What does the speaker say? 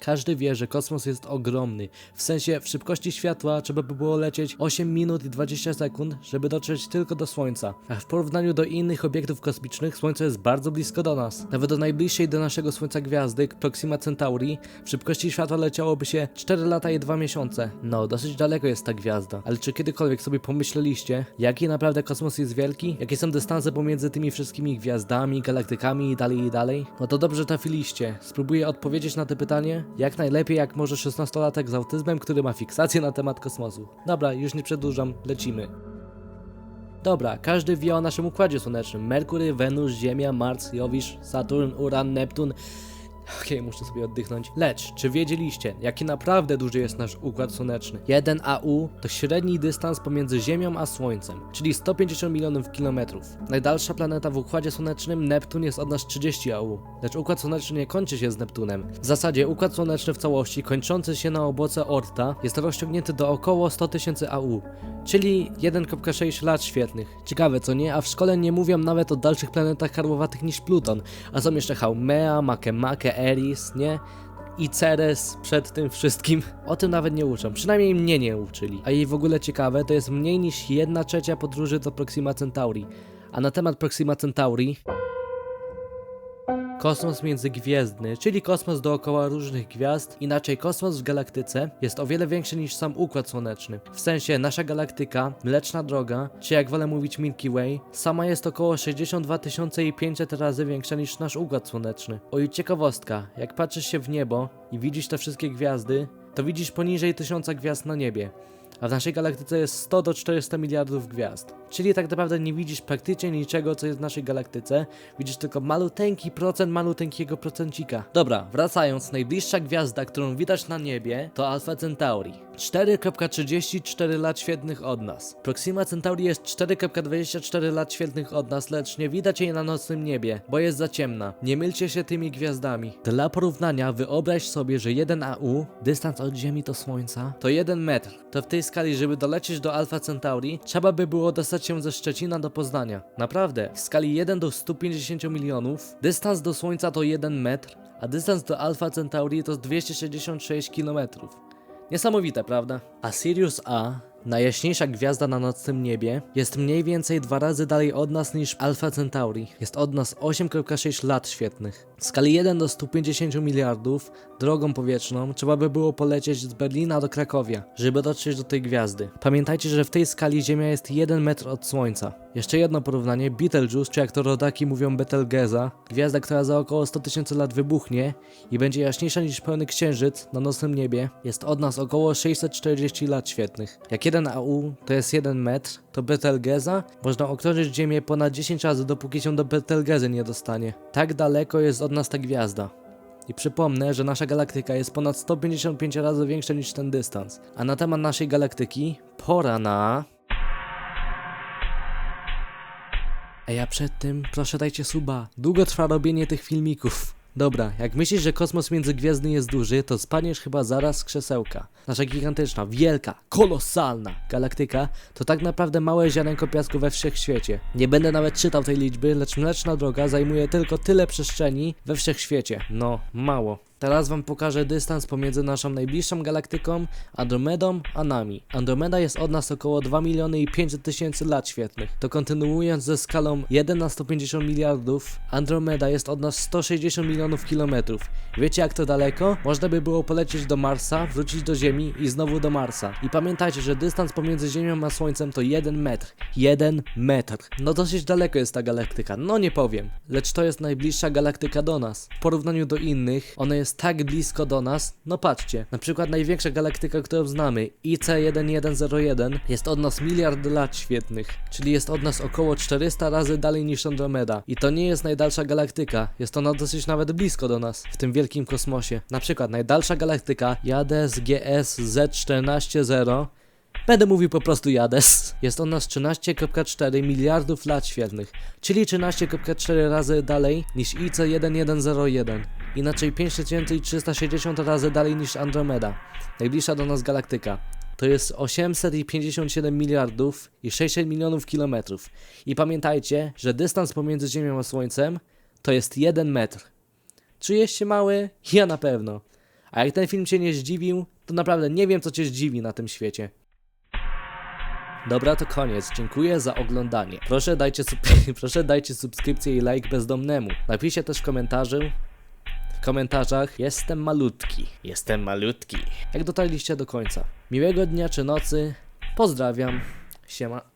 Każdy wie, że kosmos jest ogromny. W sensie w szybkości światła trzeba by było lecieć 8 minut i 20 sekund, żeby dotrzeć tylko do Słońca. A w porównaniu do innych obiektów kosmicznych, Słońce jest bardzo blisko do nas. Nawet do najbliższej do naszego Słońca gwiazdy, Proxima Centauri, w szybkości światła leciałoby się 4 lata i 2 miesiące. No, dosyć daleko jest ta gwiazda. Ale czy kiedykolwiek sobie pomyśleliście, jaki naprawdę kosmos jest wielki? Jakie są dystanse pomiędzy tymi wszystkimi gwiazdami, galaktykami i dalej i dalej? No to dobrze trafiliście. Spróbuję odpowiedzieć na to pytanie jak najlepiej, jak może 16-latek z autyzmem, który ma fiksację na temat kosmosu. Dobra, już nie przedłużam, lecimy. Dobra, każdy wie o naszym układzie słonecznym. Merkury, Wenus, Ziemia, Mars, Jowisz, Saturn, Uran, Neptun. Okej, muszę sobie oddychnąć. Lecz, czy wiedzieliście, jaki naprawdę duży jest nasz układ słoneczny? 1 AU to średni dystans pomiędzy Ziemią a Słońcem, czyli 150 milionów kilometrów. Najdalsza planeta w układzie słonecznym, Neptun, jest od nas 30 AU. Lecz układ słoneczny nie kończy się z Neptunem. W zasadzie układ słoneczny w całości, kończący się na obłoce Orta, jest rozciągnięty do około 100 tysięcy AU, czyli 1,6 lat świetlnych. Ciekawe, co nie? A w szkole nie mówią nawet o dalszych planetach karłowatych niż Pluton, a są jeszcze Haumea, Makemake, Eris, nie? I Ceres przed tym wszystkim. O tym nawet nie uczą, przynajmniej mnie nie uczyli. A jej w ogóle ciekawe, to jest mniej niż 1 trzecia podróży do Proxima Centauri. A na temat Proxima Centauri... Kosmos międzygwiezdny, czyli kosmos dookoła różnych gwiazd, inaczej kosmos w galaktyce, jest o wiele większy niż sam Układ Słoneczny. W sensie nasza galaktyka, Mleczna Droga, czy jak wolę mówić Milky Way, sama jest około 62 500 razy większa niż nasz Układ Słoneczny. Oj, ciekawostka, jak patrzysz się w niebo i widzisz te wszystkie gwiazdy, to widzisz poniżej tysiąca gwiazd na niebie. A w naszej galaktyce jest 100 do 400 miliardów gwiazd. Czyli tak naprawdę nie widzisz praktycznie niczego, co jest w naszej galaktyce. Widzisz tylko maluteńki procent maluteńkiego procencika. Dobra, wracając, najbliższa gwiazda, którą widać na niebie, to Alpha Centauri. 4,34 lat świetnych od nas. Proxima Centauri jest 4,24 lat świetnych od nas, lecz nie widać jej na nocnym niebie, bo jest za ciemna. Nie mylcie się tymi gwiazdami. Dla porównania wyobraź sobie, że 1 AU, dystans od Ziemi do Słońca, to 1 metr. To w tej skali, żeby dolecieć do Alpha Centauri, trzeba by było dostać się ze Szczecina do Poznania. Naprawdę. W skali 1 do 150 milionów, dystans do Słońca to 1 metr, a dystans do Alpha Centauri to 266 kilometrów. Niesamowite, prawda? A Sirius A, najjaśniejsza gwiazda na nocnym niebie, jest mniej więcej dwa razy dalej od nas niż Alpha Centauri. Jest od nas 8,6 lat świetnych. W skali 1 do 150 miliardów, drogą powietrzną, trzeba by było polecieć z Berlina do Krakowia, żeby dotrzeć do tej gwiazdy. Pamiętajcie, że w tej skali Ziemia jest 1 metr od Słońca. Jeszcze jedno porównanie, Betelgeuse, czy jak to rodaki mówią Betelgeza, gwiazda, która za około 100 tysięcy lat wybuchnie i będzie jaśniejsza niż pełny księżyc na nocnym niebie, jest od nas około 640 lat świetnych. Jak 1 AU to jest 1 metr, to Betelgeza można okrążyć Ziemię ponad 10 razy, dopóki się do Betelgezy nie dostanie. Tak daleko jest od nas ta gwiazda. I przypomnę, że nasza galaktyka jest ponad 155 razy większa niż ten dystans. A na temat naszej galaktyki pora na... Ej, a przed tym proszę dajcie suba. Długo trwa robienie tych filmików. Dobra, jak myślisz, że kosmos międzygwiezdny jest duży, to spadniesz chyba zaraz z krzesełka. Nasza gigantyczna, wielka, kolosalna galaktyka to tak naprawdę małe ziarenko piasku we wszechświecie. Nie będę nawet czytał tej liczby, lecz Mleczna Droga zajmuje tylko tyle przestrzeni we wszechświecie. No, mało. Teraz wam pokażę dystans pomiędzy naszą najbliższą galaktyką, Andromedą, a nami. Andromeda jest od nas około 2 miliony i 500 tysięcy lat świetnych. To kontynuując ze skalą 1 na 150 miliardów, Andromeda jest od nas 160 milionów kilometrów. Wiecie jak to daleko? Można by było polecieć do Marsa, wrócić do Ziemi i znowu do Marsa. I pamiętajcie, że dystans pomiędzy Ziemią a Słońcem to 1 metr. 1 metr. No dosyć daleko jest ta galaktyka, no nie powiem. Lecz to jest najbliższa galaktyka do nas. W porównaniu do innych, ona jest tak blisko do nas, no patrzcie. Na przykład największa galaktyka, którą znamy, IC1101, jest od nas miliard lat świetnych, czyli jest od nas około 400 razy dalej niż Andromeda. I to nie jest najdalsza galaktyka, jest ona dosyć nawet blisko do nas, w tym wielkim kosmosie. Na przykład najdalsza galaktyka, JADES GS Z140, Będę mówił po prostu Jades. Jest on nas 13,4 miliardów lat świetlnych, czyli 13,4 razy dalej niż IC1101 inaczej 5360 razy dalej niż Andromeda, najbliższa do nas galaktyka. To jest 857 miliardów i 600 milionów kilometrów. I pamiętajcie, że dystans pomiędzy Ziemią a Słońcem to jest 1 metr. Czujesz się mały? Ja na pewno. A jak ten film cię nie zdziwił, to naprawdę nie wiem, co cię zdziwi na tym świecie. Dobra, to koniec. Dziękuję za oglądanie. Proszę dajcie, proszę dajcie subskrypcję i like bezdomnemu. Napiszcie też w komentarzu, komentarzach jestem malutki. Jestem malutki. Jak dotarliście do końca. Miłego dnia czy nocy. Pozdrawiam. Siema.